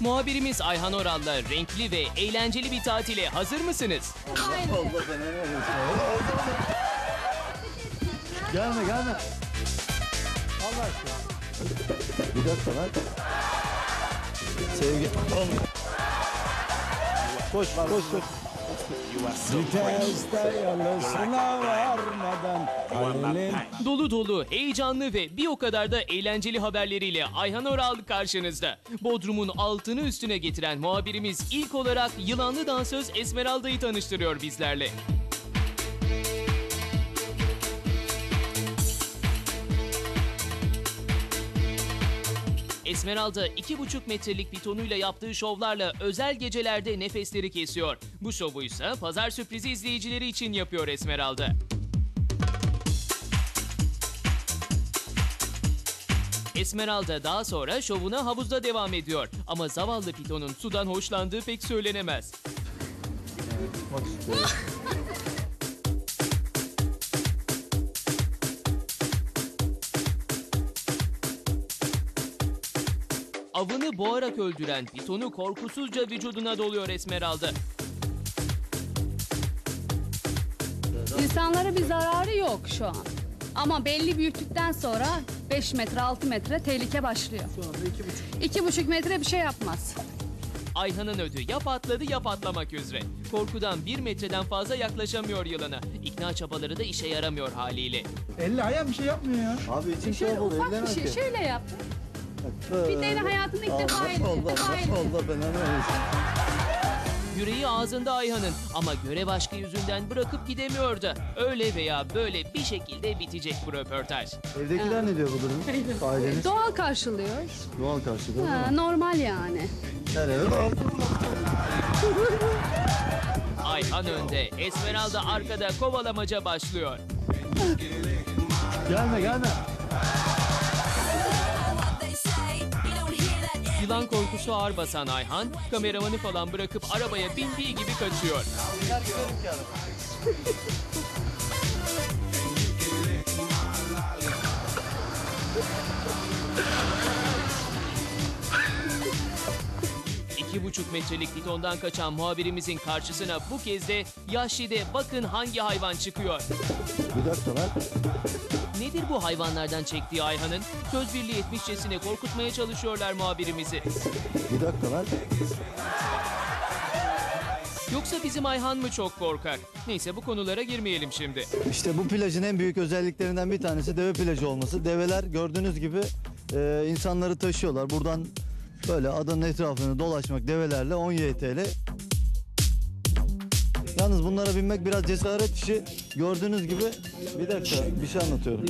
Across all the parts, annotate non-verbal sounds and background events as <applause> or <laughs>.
Muhabirimiz Ayhan Oral'la renkli ve eğlenceli bir tatile hazır mısınız? Gelme gelme. Allah aşkına. Bir dakika lan. Sevgi. Koş koş koş. Dolu dolu, heyecanlı ve bir o kadar da eğlenceli haberleriyle Ayhan Oral karşınızda. Bodrum'un altını üstüne getiren muhabirimiz ilk olarak yılanlı dansöz Esmeralda'yı tanıştırıyor bizlerle. Esmeralda 2,5 metrelik pitonuyla yaptığı şovlarla özel gecelerde nefesleri kesiyor. Bu şovu ise pazar sürprizi izleyicileri için yapıyor Esmeralda. Esmeralda daha sonra şovuna havuzda devam ediyor. Ama zavallı pitonun sudan hoşlandığı pek söylenemez. Bak istiyorum. <laughs> Avını boğarak öldüren pitonu korkusuzca vücuduna doluyor Esmeralda. İnsanlara bir zararı yok şu an. Ama belli büyüklükten sonra 5 metre 6 metre tehlike başlıyor. Şu anda 2,5. 2,5 metre bir şey yapmaz. Ayhan'ın ödü ya patladı ya patlamak üzere. Korkudan bir metreden fazla yaklaşamıyor yılana. İkna çabaları da işe yaramıyor haliyle. Elle ayağı bir şey yapmıyor ya. Abi içim şey oldu. ufak bir şey şöyle yap. Bir dene hayatında ilk defa Allah. Allah Allah ben anlamadım. Yüreği ağzında Ayhan'ın ama görev aşkı yüzünden bırakıp gidemiyor da. Öyle veya böyle bir şekilde bitecek bu röportaj. Evdekiler ne diyor bu durum? Aileniz Doğal karşılıyor. doğal karşılıyor. Ha, normal yani. <laughs> Ayhan önde, Esmeralda arkada kovalamaca başlıyor. Gelme gelme. Yılan korkusu ağır basan Ayhan, kameramanı falan bırakıp arabaya bindiği gibi kaçıyor. İki buçuk metrelik pitondan kaçan muhabirimizin karşısına bu kez de Yahşi'de bakın hangi hayvan çıkıyor. Bir dakika lan. Nedir bu hayvanlardan çektiği Ayhan'ın? Söz birliği etmişçesine korkutmaya çalışıyorlar muhabirimizi. Bir dakika lan. Yoksa bizim Ayhan mı çok korkak? Neyse bu konulara girmeyelim şimdi. İşte bu plajın en büyük özelliklerinden bir tanesi deve plajı olması. Develer gördüğünüz gibi e, insanları taşıyorlar. Buradan böyle adanın etrafını dolaşmak develerle 10 YTL. Yalnız bunlara binmek biraz cesaret işi. Gördüğünüz gibi bir dakika bir şey anlatıyorum.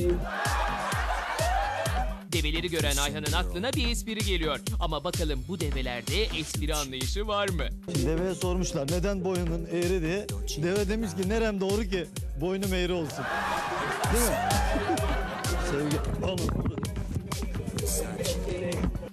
Develeri gören Ayhan'ın aklına bir espri geliyor. Ama bakalım bu develerde espri anlayışı var mı? Şimdi deveye sormuşlar neden boynunun eğri diye. Deve demiş ki nerem doğru ki boynum eğri olsun. Değil mi? <laughs> Sevgi. Oğlum.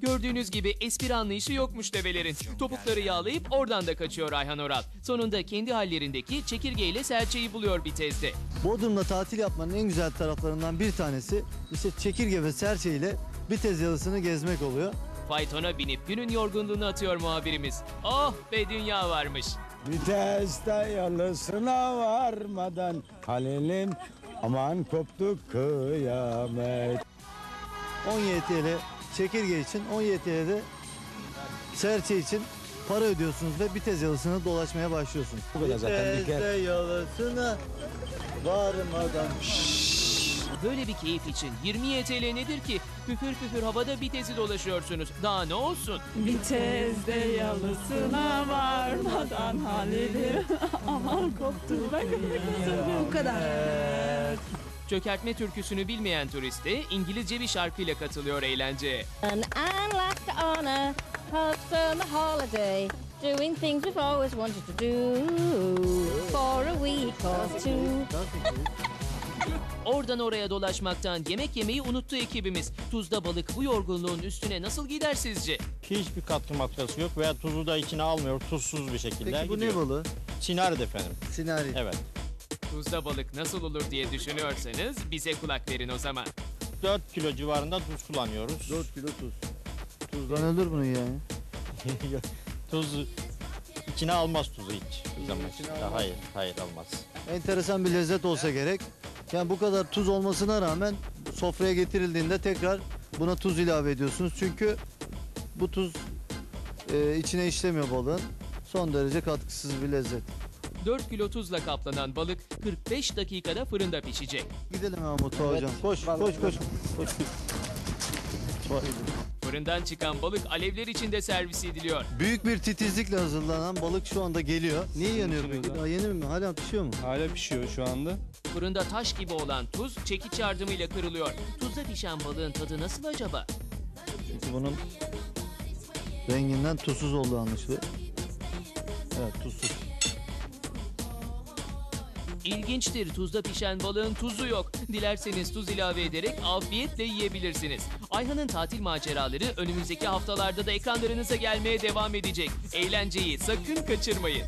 Gördüğünüz gibi espri anlayışı yokmuş develerin. Topukları yağlayıp oradan da kaçıyor Ayhan Oral. Sonunda kendi hallerindeki çekirgeyle serçeyi buluyor bir tezde. Bodrum'da tatil yapmanın en güzel taraflarından bir tanesi işte çekirge ve serçe ile Bitez yalısını gezmek oluyor. Faytona binip günün yorgunluğunu atıyor muhabirimiz. Oh be dünya varmış. Viteste yalısına varmadan Halil'in aman koptu kıyamet 10 YTL çekirge için 10 YTL'de serçe için para ödüyorsunuz ve Bitez yalısını dolaşmaya başlıyorsunuz. Bu kadar zaten, bir kere. yalısına varmadan. Böyle bir keyif için 20 YTL nedir ki? Püfür püfür havada bitezi dolaşıyorsunuz. Daha ne olsun? Vitezde yalısına varmadan Halil'im <laughs> aman koptu bakın bu kadar. Çökertme türküsünü bilmeyen turiste İngilizce bir şarkıyla katılıyor eğlenceye. And holiday, doing things we've always wanted to do for a week or two. Oradan oraya dolaşmaktan yemek yemeyi unuttu ekibimiz. Tuzda balık bu yorgunluğun üstüne nasıl gider sizce? Hiçbir katkı maddesi yok veya tuzu da içine almıyor. Tuzsuz bir şekilde Peki bu gidiyor. ne balığı? Sinarit efendim. Sinari. Evet. Tuzda balık nasıl olur diye düşünüyorsanız bize kulak verin o zaman. 4 kilo civarında tuz kullanıyoruz. 4 kilo tuz. Tuzdan ölür bunu yani. <laughs> tuz içine almaz tuzu hiç. Zaman. Hayır, hayır almaz. Enteresan bir lezzet olsa gerek. Yani bu kadar tuz olmasına rağmen sofraya getirildiğinde tekrar buna tuz ilave ediyorsunuz. Çünkü bu tuz e, içine işlemiyor balığın. Son derece katkısız bir lezzet. 4 kilo tuzla kaplanan balık 45 dakikada fırında pişecek. Gidelim hemen mutfağa hocam. Koş, koş, koş, koş. Fırından çıkan balık alevler içinde servis ediliyor. Büyük bir titizlikle hazırlanan balık şu anda geliyor. Niye yanıyor peki? Daha yeni mi? Hala pişiyor mu? Hala pişiyor şu anda. Fırında taş gibi olan tuz çekiç yardımıyla kırılıyor. Tuzda pişen balığın tadı nasıl acaba? Çünkü bunun renginden tuzsuz olduğu anlaşılıyor. Evet tuzsuz. İlginçtir tuzda pişen balığın tuzu yok. Dilerseniz tuz ilave ederek afiyetle yiyebilirsiniz. Ayhan'ın tatil maceraları önümüzdeki haftalarda da ekranlarınıza gelmeye devam edecek. Eğlenceyi sakın kaçırmayın.